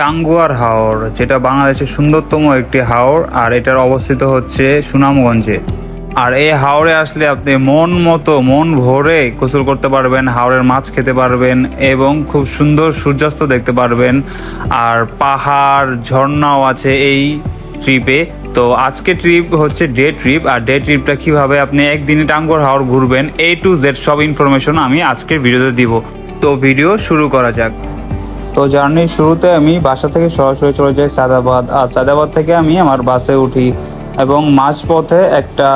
টাঙ্গুয়ার হাওর, যেটা বাংলাদেশের সুন্দরতম একটি হাওর, আর এটার অবস্থিত হচ্ছে সুনামগঞ্জে। আর এই হাওরে আসলে আপনি মন মতো, মন ভরে গোসল করতে পারবেন, হাওরের মাছ খেতে পারবেন, এবং খুব সুন্দর সূর্যাস্ত দেখতে পারবেন। আর পাহাড়, ঝর্ণাও আছে এই ট্রিপে তো আজকে ট্রিপ হচ্ছে ডে ট্রিপ আর ডে ট্রিপটা কীভাবে আপনি একদিনে টাঙ্গুয়ার হাওর ঘুরবেন এ টু জেড সব ইনফরমেশন আমি আজকের ভিডিওতে দিব। তো ভিডিও শুরু করা যাক। তো জার্নির শুরুতে আমি বাসা থেকে সরাসরি চলে যাই সাদাবাদ। আর সাদাবাদ থেকে আমি আমার বাসে উঠি এবং মাঝপথে একটা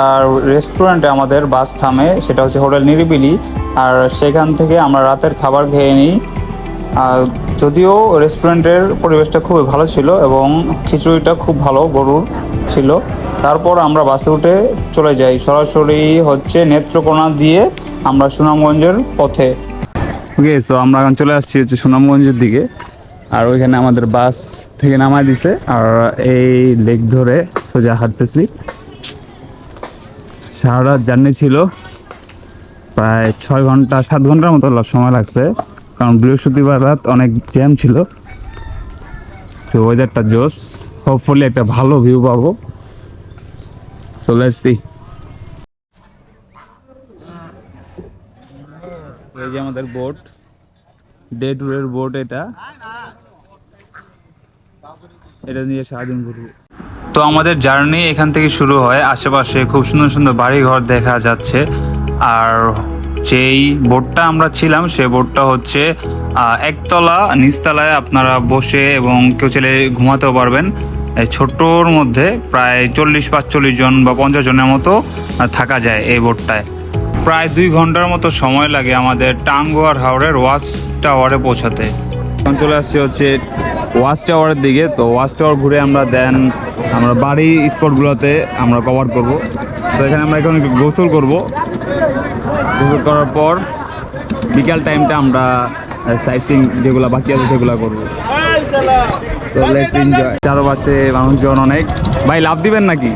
রেস্টুরেন্টে আমাদের বাস থামে, সেটা হচ্ছে হোটেল নিরিবিলি। আর সেখান থেকে আমরা রাতের খাবার খেয়ে নিই। যদিও রেস্টুরেন্টের পরিবেশটা খুবই ভালো ছিল এবং খিচুড়িটা খুব ভালো, গরুর ছিল। তারপর আমরা বাসে উঠে চলে যাই। সরাসরি হচ্ছে নেত্রকোনা দিয়ে আমরা সুনামগঞ্জের পথে। ওকে সো আমরা এখন চলে আসছি হচ্ছে সুনামগঞ্জের দিকে। আর ওইখানে আমাদের বাস থেকে নামায় দিছে। আর এই লেক ধরে সোজা হাঁটতেছি। সারা রাত জার্নি ছিল। প্রায় ছয় ঘণ্টা, সাত ঘণ্টার মতো সময় লাগছে। কারণ বৃহস্পতিবার রাত অনেক জ্যাম ছিল। তো ওয়েদারটা জোস হোপফুলি একটা ভালো ভিউ পাবো। সো লেটস সি এই যে আমাদের বোট ডে ট্যুরের বোট এটা। এটা নিয়ে সারাদিন ঘুরবো। তো আমাদের জার্নি এখান থেকে শুরু হয়। আশেপাশে খুব সুন্দর সুন্দর বাড়ি ঘর দেখা যাচ্ছে। আর যেই বোটটা আমরা ছিলাম সেই বোটটা হচ্ছে একতলা নিচতলায় আপনারা বসে এবং কেউ ছেলে ঘুমাতেও পারবেন। এই ছোট্টর মধ্যে প্রায় চল্লিশ পাঁচচল্লিশ জন বা পঞ্চাশ জনের মতো থাকা যায় এই বোটটায় প্রায় দুই ঘণ্টার মতো সময় লাগে আমাদের টাঙ্গুয়ার হাওড়ের ওয়াচ টাওয়ারে পৌঁছাতে। এখন চলে আসছি হচ্ছে ওয়াচ টাওয়ারের দিকে। তো ওয়াচ টাওয়ার ঘুরে আমরা দেন আমরা বাড়ি স্পটগুলোতে আমরা কভার করব। তো এখানে আমরা এখন গোসল করব। গোসল করার পর বিকাল টাইমটা আমরা সাইট সিং যেগুলো বাকি আছে সেগুলো করব। সো লেটস এনজয় চারপাশে মানুষজন অনেক। ভাই লাভ দিবেন নাকি?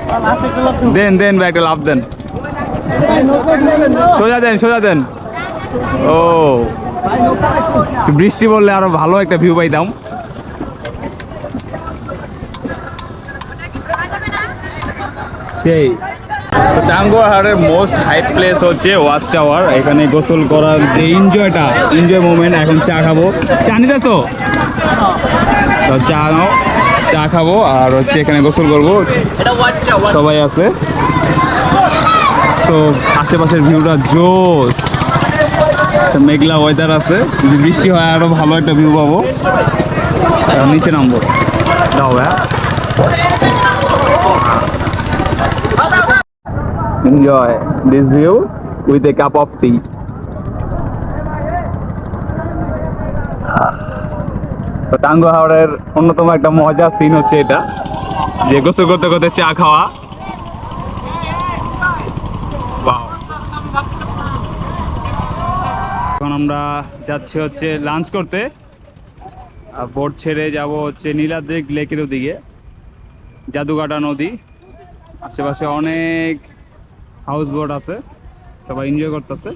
দেন দেন ভাই একটা লাভ দেন। সোজা দেন সোজা দেন। ও। বৃষ্টি পড়লে আরও ভালো একটা ভিউ পাইতাম। সেই। টাঙ্গুয়াহারের মোস্ট হাই প্লেস হচ্ছে ওয়াচ টাওয়ার এখানে গোসল করার যে এনজয়টা এনজয় মোমেন্ট এখন চা খাব। চা নিতেছো? তো চা নাও চা খাব আর হচ্ছে এখানে গোসল করব। সবাই আছে। তো আশেপাশের ভিউটা জোস। মেঘলা ওয়েদার আছে। যদি বৃষ্টি হয়, আরও ভালো একটা ভিউ পাবো। নিচে নামবো। দাও হ্যাঁ view with a cup of tea tango হাওড়ের অন্যতম একটা মজার সিন হচ্ছে এটা। যে গোসল করতে করতে চা খাওয়া। এখন আমরা যাচ্ছি হচ্ছে লাঞ্চ করতে। আর বোট ছেড়ে যাব হচ্ছে নীলাদ্রিক লেকের ওদিকে, জাদুঘাটা নদী। আশেপাশে অনেক হাউস বোট আছে, সবাই এনজয় করতেছে।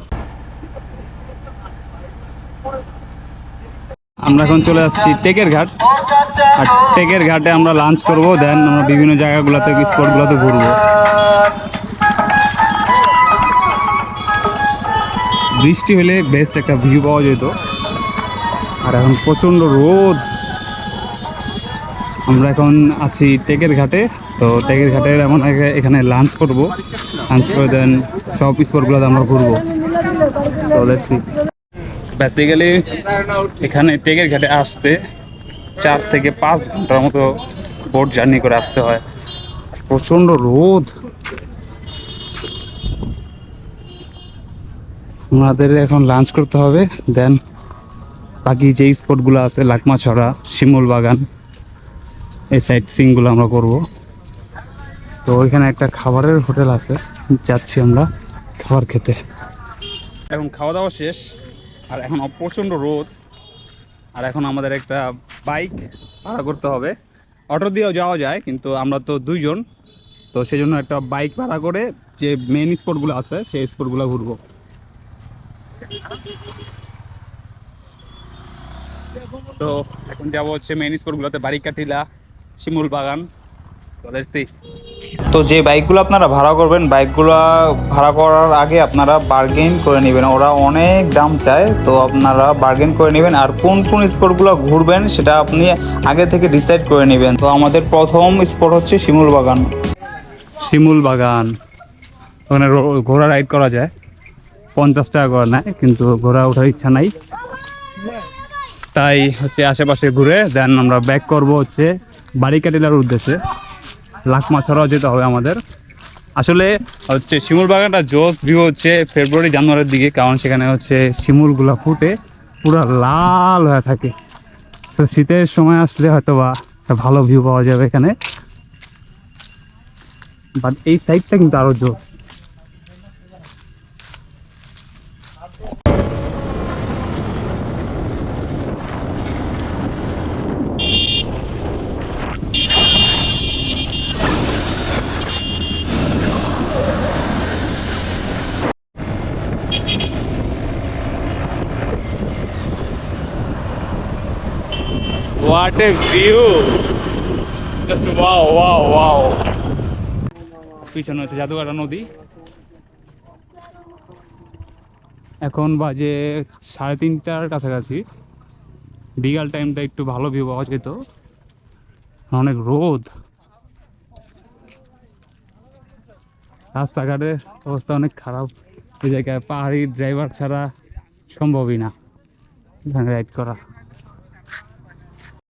আমরা এখন চলে আসছি টেকের ঘাট। আর টেকের ঘাটে আমরা লাঞ্চ করব দেন আমরা বিভিন্ন জায়গাগুলোতে স্পটগুলোতে ঘুরবো। বৃষ্টি হলে বেস্ট একটা ভিউ পাওয়া যেত। আর এখন প্রচণ্ড রোদ। আমরা এখন আছি টেকের ঘাটে। তো টেকের ঘাটে এমন এখা- এখানে লাঞ্চ করব। লাঞ্চ করে দেন সব স্পটগুলোতে আমরা ঘুরবো। বেসিক্যালি এখানে টেকের ঘাটে আসতে চার থেকে পাঁচ ঘণ্টার মতো বোট জার্নি করে আসতে হয়। প্রচণ্ড রোদ। আমাদের এখন লাঞ্চ করতে হবে। দেন বাকি যে স্পটগুলো আছে, লাকমাছড়া, শিমুল বাগান, এই সাইড সিনগুলো আমরা করব। তো ওইখানে একটা খাবারের হোটেল আছে, যাচ্ছি আমরা খাবার খেতে। এখন খাওয়া দাওয়া শেষ, আর এখন প্রচণ্ড রোদ, আর এখন আমাদের একটা বাইক ভাড়া করতে হবে। অটো দিয়েও যাওয়া যায়, কিন্তু আমরা তো দুইজন, তো সেই জন্য একটা বাইক ভাড়া করে যে মেন স্পটগুলো আছে, সেই স্পটগুলো ঘুরবো। তো এখন যাব হচ্ছে মেইন স্পোর্টগুলোতে বারিকাটিলা শিমুল বাগান. তো যে বাইকগুলো আপনারা ভাড়া করবেন বাইকগুলো ভাড়া করার আগে আপনারা বার্গেন করে নেবেন। ওরা অনেক দাম চায় তো আপনারা বার্গেন করে নেবেন। আর কোন কোন স্পটগুলো ঘুরবেন সেটা আপনি আগে থেকে ডিসাইড করে নেবেন। তো আমাদের প্রথম স্পট হচ্ছে শিমুল বাগান। শিমুল বাগান। ওখানে ঘোড়া রাইড করা যায়। পঞ্চাশ টাকা করে নেয়, কিন্তু ঘোরা ওঠার ইচ্ছা নাই। তাই হচ্ছে আশেপাশে ঘুরে দেন আমরা ব্যাক করব হচ্ছে বারিকাটিলার উদ্দেশ্যে। লাকমা ছড়াও যেতে হবে আমাদের। আসলে হচ্ছে শিমুল বাগানটা জোস ভিউ হচ্ছে ফেব্রুয়ারি জানুয়ারির দিকে, কারণ সেখানে হচ্ছে শিমুলগুলো ফুটে পুরো লাল হয়ে থাকে। তো শীতের সময় আসলে হয়তো বা ভালো ভিউ পাওয়া যাবে এখানে। বাট এই সাইডটা কিন্তু আরও জোস What a view! Just wow, wow, wow! পিছনে হচ্ছে জাদুঘাটা নদী। এখন বাজে সাড়ে তিনটার কাছাকাছি। বিকাল টাইমটা একটু ভালো ভিউ পাওয়া যেত। অনেক রোদ। রাস্তাঘাটের অবস্থা অনেক খারাপ। এই জায়গায় পাহাড়ি ড্রাইভার ছাড়া সম্ভবই না। রাইড করা।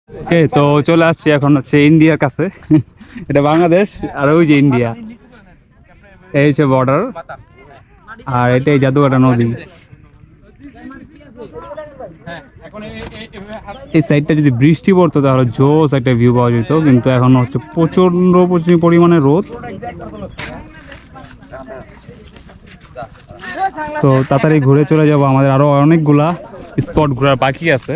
ওকে, তো চলে আসছি এখন হচ্ছে ইন্ডিয়ার কাছে। এটা বাংলাদেশ আর ওই যে ইন্ডিয়া। এই হচ্ছে বর্ডার আর এটাই জাদুঘাটা নদী। এই সাইডটা যদি বৃষ্টি পড়তো তাহলে জোস একটা ভিউ পাওয়া যেত, কিন্তু এখন হচ্ছে প্রচণ্ড প্রচুর পরিমাণে রোদ। তো তাড়াতাড়ি ঘুরে চলে যাব। আমাদের আরও অনেকগুলা স্পট ঘোরার বাকি আছে।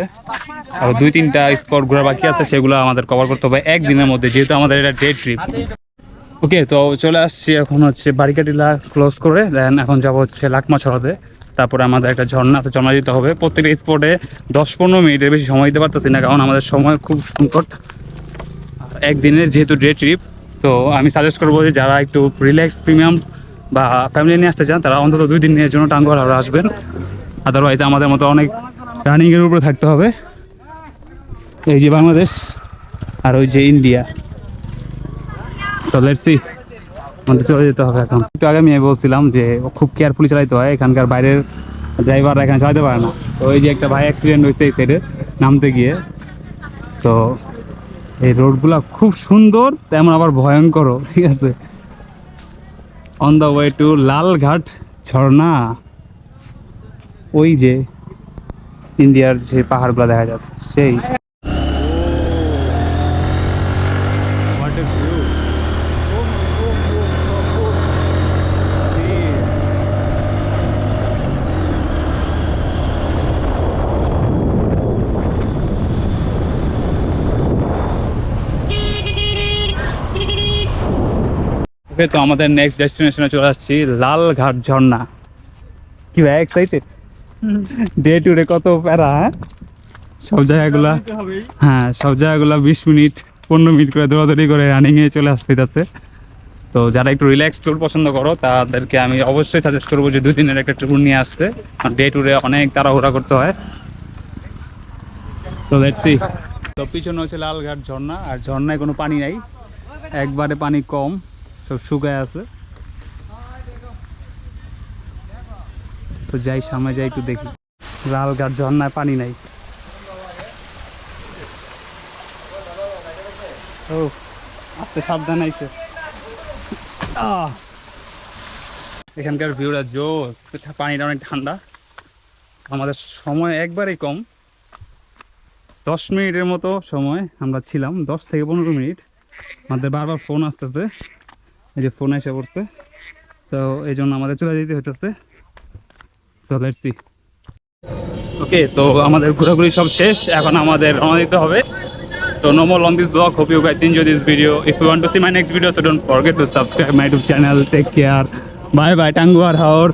আর দুই তিনটা স্পট ঘোরা বাকি আছে, সেগুলো আমাদের কভার করতে হবে একদিনের মধ্যে, যেহেতু আমাদের এটা ডে ট্রিপ ওকে তো চলে আসছি এখন হচ্ছে বারিকাটিলা ক্লোজ করে দেন এখন যাব হচ্ছে লাকমা ছড়াতে তারপরে আমাদের একটা ঝর্ণা আছে, ঝর্ণা দিতে হবে। প্রত্যেকটা স্পটে দশ পনেরো মিনিটের বেশি সময় দিতে পারতেছি না, কারণ আমাদের সময় খুব সংকট। একদিনের যেহেতু ডে ট্রিপ তো আমি সাজেস্ট করব যে যারা একটু রিল্যাক্স প্রিমিয়াম বা ফ্যামিলি নিয়ে আসতে চান, তারা অন্তত দুই দিনের জন্য হাওড়া আসবেন। আদারওয়াইজ আমাদের মতো অনেক রানিংয়ের উপরে থাকতে হবে। এই যে বাংলাদেশ আর ওই যে ইন্ডিয়া। সো লেটস সি আমাদের চলে যেতে হবে এখন। একটু আগে আমি বলছিলাম যে খুব কেয়ারফুলি চালাইতে হয় এখানকার বাইরের ড্রাইভাররা এখানে চালাতে পারে না। তো ওই যে একটা ভাই অ্যাক্সিডেন্ট হয়েছে এই সাইডে নামতে গিয়ে। তো এই রোডগুলা খুব সুন্দর তেমন আবার ভয়ঙ্কর ঠিক আছে? On the way to Lalghat ঝর্ণা ওই যে ইন্ডিয়ার যে পাহাড়গুলো দেখা যাচ্ছে সেই What a view. ওকে তো আমাদের নেক্সট ডেস্টিনেশনে চলে আসছি লালঘাট ঝর্ণা। কি ভাই এক্সাইটেড ডে টু ডে কত প্যারা হ্যাঁ? সব জায়গাগুলা হ্যাঁ সব জায়গাগুলো বিশ মিনিট পনেরো মিনিট করে দৌড়াদৌড়ি করে রানিংয়ে চলে আসতে যাচ্ছে তো যারা একটু রিল্যাক্স ট্যুর পছন্দ করো তাদেরকে আমি অবশ্যই সাজেস্ট করব যে দুই দিনের একটা ট্যুর নিয়ে আসতে। ডে ট্যুরে অনেক তাড়াহুড়া করতে হয়। তো দেখছি তো পিছনে হচ্ছে লালঘাট ঝর্ণা আর ঝর্ণায় কোনো পানি নাই। একবারে পানি কম। সব শুকায় আছে। তো যাই, সামনে যাই, একটু দেখি। লালঘাট ঝর্ণায় পানি নাই। ও, আস্তে সাবধান আইছে! এখানকার ভিউরা জোস পানিটা অনেক ঠান্ডা। আমাদের সময় একবারেই কম। দশ মিনিটের মতো সময় আমরা ছিলাম, দশ থেকে পনেরো মিনিট। আমাদের বারবার ফোন আসতেছে। এই যে ফোন এসে পড়ছে। তো এই জন্য আমাদের চলে যেতে হইতেছে। So let's see okay so আমাদের ঘোরাঘুরি সব শেষ। এখন আমাদের রওনা দিতে হবে। So no more long this blog hope you guys enjoy this video if you want to see my next video so don't forget to subscribe my YouTube channel take care bye bye Tanguar Haor